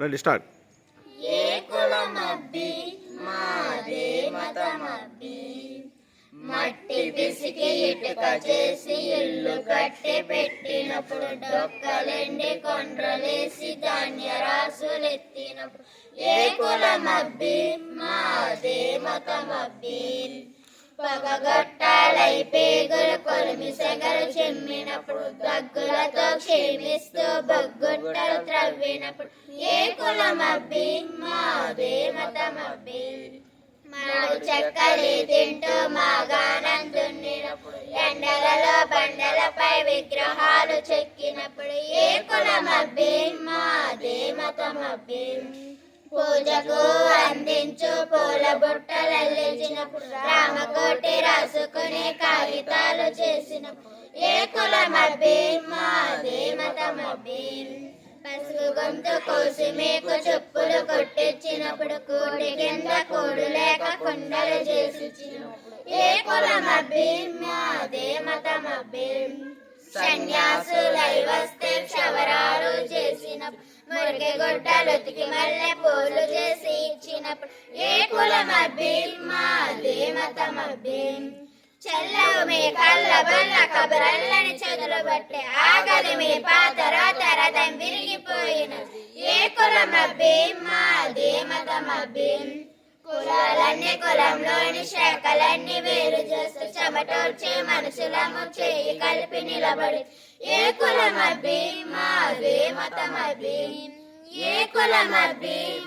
రండి స్టార్ట్. ఏ కులమబ్బి మాదే మతమబ్బి. మట్టి పిసికి ఇటుక చేసి ఇల్లు కట్టి పెట్టినప్పుడు డొక్కలెండి కొండ్రలేసి ధాన్య రాసులెత్తినప్పుడు. ఏ కులమబ్బి మాదే మతమబ్బి. పగగట్ట చెమ్మినప్పుడు క్షేమిస్తూ బొగ్గుట్టలు త్రవ్వినప్పుడు ఏ కులమబ్బి? మాదే మతమబ్బి మనకు చక్కలి తింటూ మాగానందుండినప్పుడు ఎండలలో బండలపై విగ్రహాలు చెక్కినప్పుడు ఏ కులమబ్బి? మాదే మతమబ్బి పూజకు అందించు పూల బుట్టలు అల్లించినప్పుడు రామకోటి రాసుకునే కాగితాలు చేసినప్పుడు ఏ కులమబ్బి మాదే మతమబ్బి పసుపు గొంతు కోసి మీకు చెప్పులు కొట్టించినప్పుడు కోడి కింద కోడు లేక కుండలు చేసి ఏ కులమబ్బి మాదే మతమబ్బి సన్యాసులై మురికి మల్లె పూలు చేసి ఇచ్చినప్పుడు ఏ కులమబ్బి మాదే మతమబ్బి చెల్లవు మీ కళ్ళ బల్ల కబరల్లని చదులు పట్టే ఆగలి మీ పాతర తరదం విరిగిపోయిన ఏ కులమబ్బి మాదే మతమబ్బి కులాలన్నీ కులంలోని శాఖలన్నీ వేరు చేస్తూ చెమటోడ్చే మనుషులము చేయి కలిపి నిలబడి ఏ కులమబ్బి మాదే మతమబ్బి ఏ కులమబ్బి మాదే మతమబ్బి